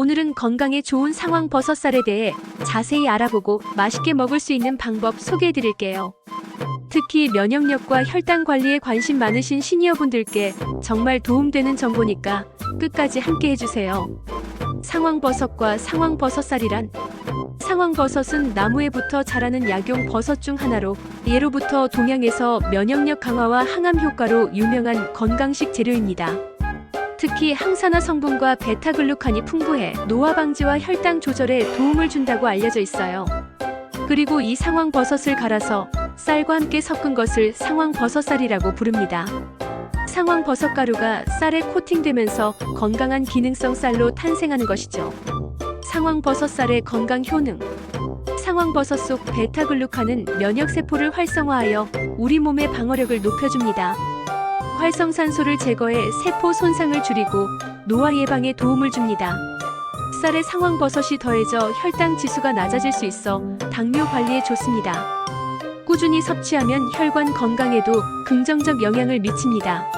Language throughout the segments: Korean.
오늘은 건강에 좋은 상황 버섯살에 대해 자세히 알아보고 맛있게 먹을 수 있는 방법 소개해 드릴게요. 특히 면역력과 혈당 관리에 관심 많으신 시니어분들께 정말 도움되는 정보니까 끝까지 함께 해주세요. 상황버섯과 상황버섯살이란 상황버섯은 나무에 붙어 자라는 약용 버섯 중 하나로 예로부터 동양에서 면역력 강화와 항암 효과로 유명한 건강식 재료입니다. 특히 항산화 성분과 베타글루칸이 풍부해 노화 방지와 혈당 조절에 도움을 준다고 알려져 있어요. 그리고 이 상황 버섯을 갈아서 쌀과 함께 섞은 것을 상황 버섯살이라고 부릅니다. 상황 버섯 가루가 쌀에 코팅되면서 건강한 기능성 쌀로 탄생하는 것이죠. 상황 버섯살의 건강 효능 상황 버섯 속 베타글루칸은 면역 세포를 활성화하여 우리 몸의 방어력을 높여줍니다. 활성산소를 제거해 세포 손상을 줄이고 노화 예방에 도움을 줍니다. 쌀에 상황버섯이 더해져 혈당 지수가 낮아질 수 있어 당뇨 관리에 좋습니다. 꾸준히 섭취하면 혈관 건강에도 긍정적 영향을 미칩니다.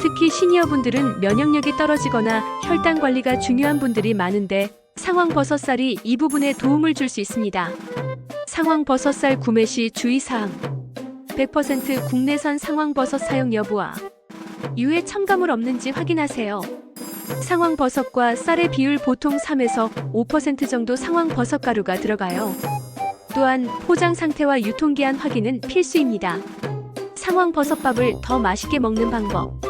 특히 시니어분들은 면역력이 떨어지거나 혈당 관리가 중요한 분들이 많은데 상황버섯살이 이 부분에 도움을 줄 수 있습니다. 상황버섯살 구매 시 주의사항 100% 국내산 상황버섯 사용 여부와 유해 첨가물 없는지 확인하세요. 상황버섯과 쌀의 비율 보통 3에서 5% 정도 상황버섯 가루가 들어가요. 또한 포장 상태와 유통기한 확인은 필수입니다. 상황버섯밥을 더 맛있게 먹는 방법.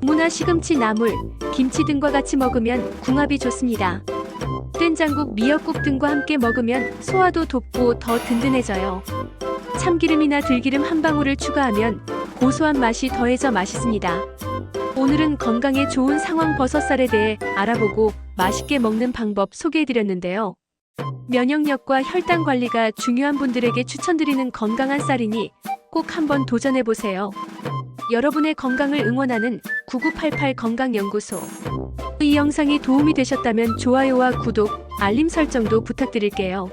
무나 시금치 나물, 김치 등과 같이 먹으면 궁합이 좋습니다. 된장국, 미역국 등과 함께 먹으면 소화도 돕고 더 든든해져요. 참기름이나 들기름 한 방울을 추가하면 고소한 맛이 더해져 맛있습니다. 오늘은 건강에 좋은 상황 버섯살에 대해 알아보고 맛있게 먹는 방법 소개해드렸는데요. 면역력과 혈당 관리가 중요한 분들에게 추천드리는 건강한 쌀이니 꼭 한번 도전해보세요. 여러분의 건강을 응원하는 9988 건강연구소. 이 영상이 도움이 되셨다면 좋아요와 구독, 알림 설정도 부탁드릴게요.